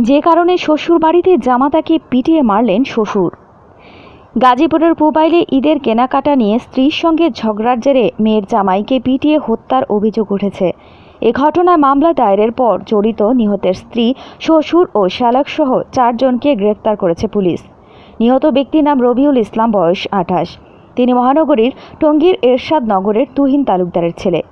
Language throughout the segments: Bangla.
যে কারণে শ্বশুর বাড়িতে জামাতাকে পিটিয়ে মারলেন শ্বশুর। গাজীপুরের পুবাইলে ঈদের কেনাকাটা নিয়ে স্ত্রীর সঙ্গে ঝগড়ার জেরে মেয়ের জামাইকে পিটিয়ে হত্যার অভিযোগ উঠেছে। এ ঘটনায় মামলা দায়েরের পর জড়িত নিহতের স্ত্রী, শ্বশুর ও শ্যালকসহ চারজনকে গ্রেপ্তার করেছে পুলিশ। নিহত ব্যক্তির নাম রবিউল ইসলাম, বয়স আঠাশ। তিনি মহানগরীর টঙ্গীর এরশাদ নগরের তুহিন তালুকদারের ছেলে।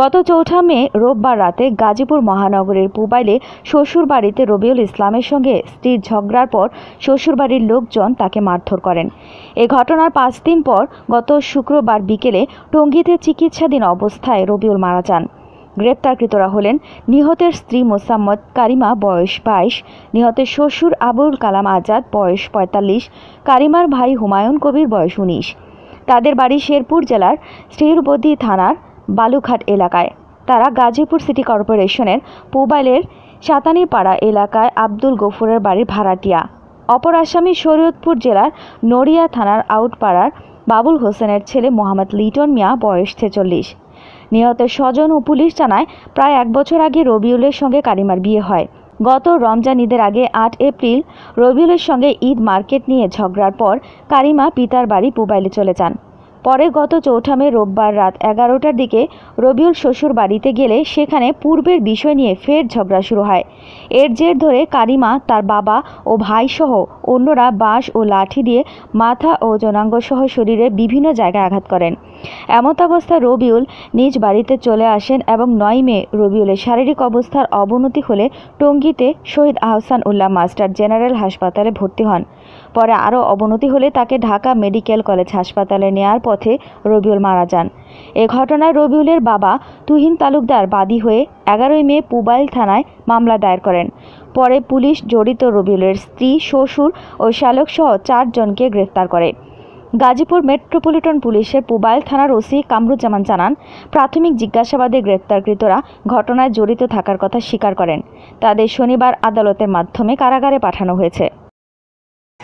গত চৌঠা মে রোববার রাতে গাজীপুর মহানগরের পুবাইলে শ্বশুর বাড়িতে রবিউল ইসলামের সঙ্গে স্ত্রীর ঝগড়ার পর শ্বশুরবাড়ির লোকজন তাকে মারধর করেন। এ ঘটনার পাঁচ দিন পর গত শুক্রবার বিকেলে টঙ্গীতে চিকিৎসাধীন অবস্থায় রবিউল মারা যান। গ্রেপ্তারকৃতরা হলেন নিহতের স্ত্রী মোসাম্মদ কারিমা, বয়স বাইশ, নিহতের শ্বশুর আবুল কালাম আজাদ, বয়স পঁয়তাল্লিশ, কারিমার ভাই হুমায়ুন কবির, বয়স উনিশ। তাদের বাড়ি শেরপুর জেলার শ্রীরবদ্দি থানার বালুঘাট এলাকায়। তারা গাজীপুর সিটি কর্পোরেশনের পুবাইলের সাতানিপাড়া এলাকায় আব্দুল গফুরের বাড়ির ভাড়াটিয়া। অপর আসামি শরীয়তপুর জেলার নড়িয়া থানার আউটপাড়ার বাবুল হোসেনের ছেলে মোহাম্মদ লিটন মিয়া, বয়স ছেচল্লিশ। নিহতের স্বজন ও পুলিশ জানায়, প্রায় এক বছর আগে রবিউলের সঙ্গে কারিমার বিয়ে হয়। গত রমজান ঈদের আগে আট এপ্রিল রবিউলের সঙ্গে ঈদ মার্কেট নিয়ে ঝগড়ার পর কারিমা পিতার বাড়ি পুবাইলে চলে যান। পরে গত চৌঠা মে রোববার রাত এগারোটার দিকে রবিউল শ্বশুর বাড়িতে গেলে সেখানে পূর্বের বিষয় নিয়ে ফের ঝগড়া শুরু হয়। এর জের ধরে কারিমা, তার বাবা ও ভাইসহ অন্যরা বাঁশ ও লাঠি দিয়ে মাথা ও জনাঙ্গসহ শরীরে বিভিন্ন জায়গায় আঘাত করেন। এমত অবস্থায় রবিউল নিজ বাড়িতে চলে আসেন এবং নয় মে রবিউলের শারীরিক অবস্থার অবনতি হলে টঙ্গীতে শহীদ আহসান উল্লাহ মাস্টার জেনারেল হাসপাতালে ভর্তি হন। পরে আরও অবনতি হলে তাকে ঢাকা মেডিকেল কলেজ হাসপাতালে নেয়ার পথে রবিউল মারা যান। এ ঘটনায় রবিউলের বাবা তুহিন তালুকদার বাদী হয়ে এগারোই মে পুবাইল থানায় মামলা দায়ের করেন। পরে পুলিশ জড়িত রবিউলের স্ত্রী, শ্বশুর ও শ্যালকসহ চারজনকে গ্রেফতার করে। গাজীপুর মেট্রোপলিটন পুলিশের পুবাইল থানার ওসি কামরুজ্জামান জানান, প্রাথমিক জিজ্ঞাসাবাদে গ্রেপ্তারকৃতরা ঘটনায় জড়িত থাকার কথা স্বীকার করেন। তাদের শনিবার আদালতের মাধ্যমে কারাগারে পাঠানো হয়েছে।